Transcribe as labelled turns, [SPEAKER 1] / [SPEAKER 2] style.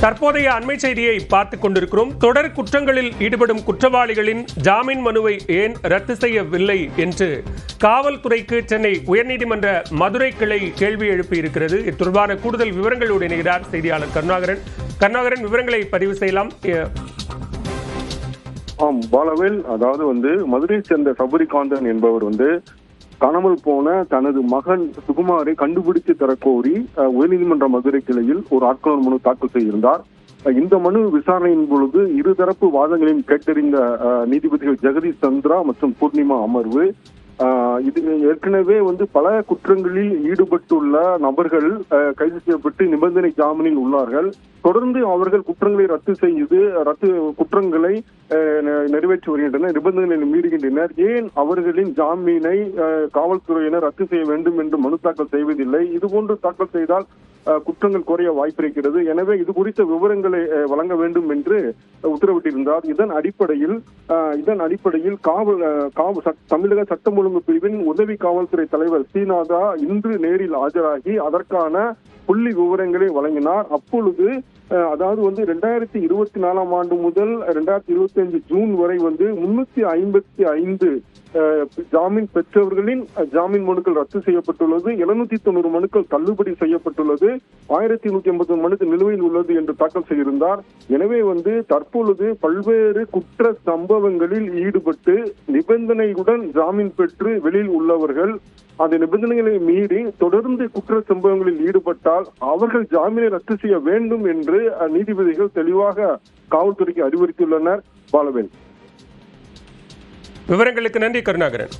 [SPEAKER 1] தற்போதைய அண்மை செய்தியை பார்த்துக் கொண்டிருக்கிறோம். தொடர் குற்றங்களில் ஈடுபடும் குற்றவாளிகளின் ஜாமீன் மனுவை ஏன் ரத்து செய்யவில்லை என்று காவல்துறைக்கு சென்னை உயர்நீதிமன்ற மதுரை கிளை கேள்வி எழுப்பியிருக்கிறது. இத்தொடர்பான கூடுதல் விவரங்களோடு இணைகிறார் செய்தியாளர் கருணாகரன். கருணாகரன் விவரங்களை பதிவு செய்யலாம்.
[SPEAKER 2] ஆம் பாலவேல் அதாவது வந்து மதுரையை சேர்ந்த சபரிகாந்தன் என்பவர் வந்து காணாமல் போன தனது மகன் சுகுமாரை கண்டுபிடித்து தரக்கோரி அஹ், உயர்நீதிமன்ற மதுரை கிளையில் ஒரு ஆட்கொணர் மனு தாக்கல் செய்திருந்தார். இந்த மனு விசாரணையின் பொழுது இருதரப்பு வாதங்களையும் கேட்டறிந்த நீதிபதிகள் ஜெகதீஷ் சந்திரா மற்றும் பூர்ணிமா அமர்வு இது ஏற்கனவே வந்து பல குற்றங்களில் ஈடுபட்டுள்ள நபர்கள் கைது செய்யப்பட்டு நிபந்தனை ஜாமீனில் உள்ளார்கள். தொடர்ந்து அவர்கள் குற்றங்களை ரத்து செய்து ரத்து குற்றங்களை அஹ், நிறைவேற்றி வருகின்றனர் நிபந்தனைகளை மீறுகின்றனர். ஏன் அவர்களின் ஜாமீனை காவல்துறையினர் ரத்து செய்ய வேண்டும் என்று மனு தாக்கல் செய்வதில்லை? இதுபோன்று தாக்கல் செய்தால் குற்றங்கள் குறைய வாய்ப்பிருக்கிறது எனவே இது குறித்த விவரங்களை வழங்க வேண்டும் என்று உத்தரவிட்டிருந்தார். இதன் அடிப்படையில் இதன் அடிப்படையில் காவல் காவல் தமிழக சட்டம் ஒழுங்கு பிரிவின் உதவி காவல்துறை தலைவர் சீனாதா இன்று நேரில் ஆஜராகி அதற்கான புள்ளி விவரங்களை வழங்கினார். அப்பொழுது அஹ், அதாவது வந்து ரெண்டாயிரத்தி இருபத்தி நாலாம் ஆண்டு முதல் ரெண்டாயிரத்தி இருபத்தி அஞ்சு ஜூன் வரை வந்து முன்னூத்தி ஐம்பத்தி ஐந்து ஜாமீன் பெற்றவர்களின் ஜாமீன் மனுக்கள் ரத்து செய்யப்பட்டுள்ளது. எழுநூத்தி தொண்ணூறு மனுக்கள் தள்ளுபடி செய்யப்பட்டுள்ளது. ஆயிரத்தி நூத்தி எண்பது மனுக்கு நிலுவையில் உள்ளது என்று தாக்கல் செய்திருந்தார். எனவே வந்து தற்பொழுது பல்வேறு குற்ற சம்பவங்களில் ஈடுபட்டு நிபந்தனையுடன் ஜாமீன் பெற்று வெளியில் உள்ளவர்கள் அந்த நிபந்தனைகளை மீறி தொடர்ந்து குற்ற சம்பவங்களில் ஈடுபட்டால் அவர்கள் ஜாமீனை ரத்து செய்ய வேண்டும் என்று நீதிபதிகள் தெளிவாக காவல்துறைக்கு அறிவுறுத்தியுள்ளனர். பாலவேல்.
[SPEAKER 1] விவரங்களுக்கு நன்றி கருணாகரன்.